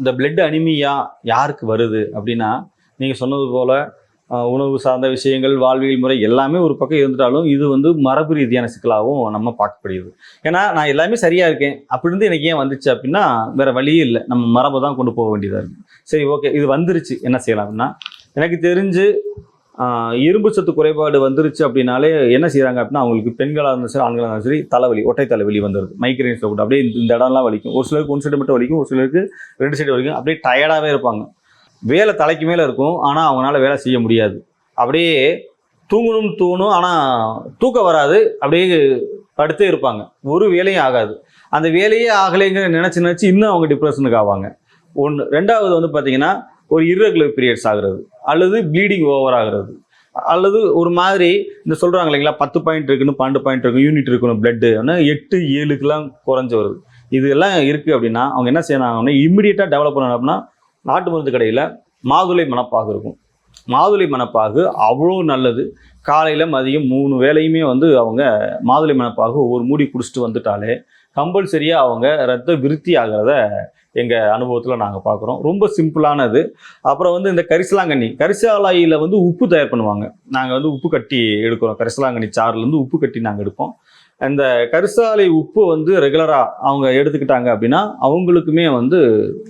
இந்த blood anaemia யாருக்கு வருது அப்படின்னா நீங்கள் சொன்னது போல் உணவு சார்ந்த விஷயங்கள் வாழ்வியல் முறை எல்லாமே ஒரு பக்கம் இருந்துட்டாலும் இது வந்து மரபு ரீதியான சிக்கலாகவும் நம்ம பார்க்கப்படுகிறது. ஏன்னா நான் எல்லாமே சரியாக இருக்கேன். அப்படி இருந்து எனக்கு ஏன் வந்துச்சு அப்படின்னா வேறு வழியே இல்லை. நம்ம மரபை தான் கொண்டு போக வேண்டியதாக இருக்குது சரி ஓகே இது வந்துருச்சு. என்ன செய்யலாம் அப்படின்னா எனக்கு தெரிஞ்சு இரும்பு சத்து குறைபாடு வந்துருச்சு அப்படின்னாலே என்ன செய்கிறாங்க அப்படின்னா அவங்களுக்கு பெண்களாக இருந்தாலும் சரி ஆண்களாக இருந்தாலும் சரி தலைவலி ஒற்றை தலைவலி வந்துடுது மைக்ரைன்ஸில் கூட அப்படியே இந்த- இடம்லாம் வலிக்கும். ஒரு சிலருக்கு ஒன் சைடு மட்டும் வலிக்கும் ஒரு சிலருக்கு ரெண்டு சைடு வலிக்கும். அப்படியே டயர்டாகவே இருப்பாங்க. வேலை தலைக்கு மேலே இருக்கும் ஆனால் அவங்களால வேலை செய்ய முடியாது. அப்படியே தூங்கணும்னு தூணும் ஆனால் தூக்கம் வராது. அப்படியே படுத்தே இருப்பாங்க. ஒரு வேலையும் ஆகாது. அந்த வேலையே ஆகலைங்கிற நினச்சி நினச்சி இன்னும் அவங்க டிப்ரெஷனுக்கு ஆவாங்க. ஒன்று ரெண்டாவது வந்து பார்த்திங்கன்னா ஒரு இர்ரெகுலர் பீரியட்ஸ் ஆகுறது அல்லது ப்ளீடிங் ஓவர் ஆகுறது அல்லது ஒரு மாதிரி இந்த சொல்கிறாங்க இல்லைங்களா பத்து பாயிண்ட் இருக்குன்னு பன்னெண்டு பாயிண்ட் இருக்கும் யூனிட் இருக்கணும் பிளட்டு ஆனால் எட்டு ஏழுக்கெல்லாம் குறைஞ்சி வருது. இதெல்லாம் இருக்குது அப்படின்னா அவங்க என்ன செய்யணும் இம்மிடியட்டாக டெவலப் பண்ணணும் அப்படின்னா நாட்டு மருந்து கடையில் மாதுளை மணப்பாகு இருக்கும். மாதுளை மணப்பாகு அவ்வளோ நல்லது. காலையில் மதியம் மூணு வேளையுமே வந்து அவங்க மாதுளை மணப்பாகு ஒவ்வொரு மூடி குடிச்சிட்டு வந்துட்டாலே கம்பல்சரியாக அவங்க ரத்த விருத்தி ஆகிறத எங்கள் அனுபவத்தில் நாங்கள் பார்க்குறோம் ரொம்ப சிம்பிளானது. அப்புறம் வந்து இந்த கரிசலாங்கண்ணி. கரிசலாயில் வந்து உப்பு தயார் பண்ணுவாங்க. நாங்கள் வந்து உப்பு கட்டி எடுக்கிறோம். கரிசலாங்கண்ணி சாறுலேருந்து உப்பு கட்டி நாங்கள் எடுப்போம். அந்த கரிசாலை உப்பு வந்து ரெகுலராக அவங்க எடுத்துக்கிட்டாங்க அப்படின்னா அவங்களுக்குமே வந்து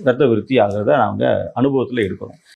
ரத்த விருத்தி ஆகிறத நாங்கள் அனுபவத்தில் எடுக்கிறோம்.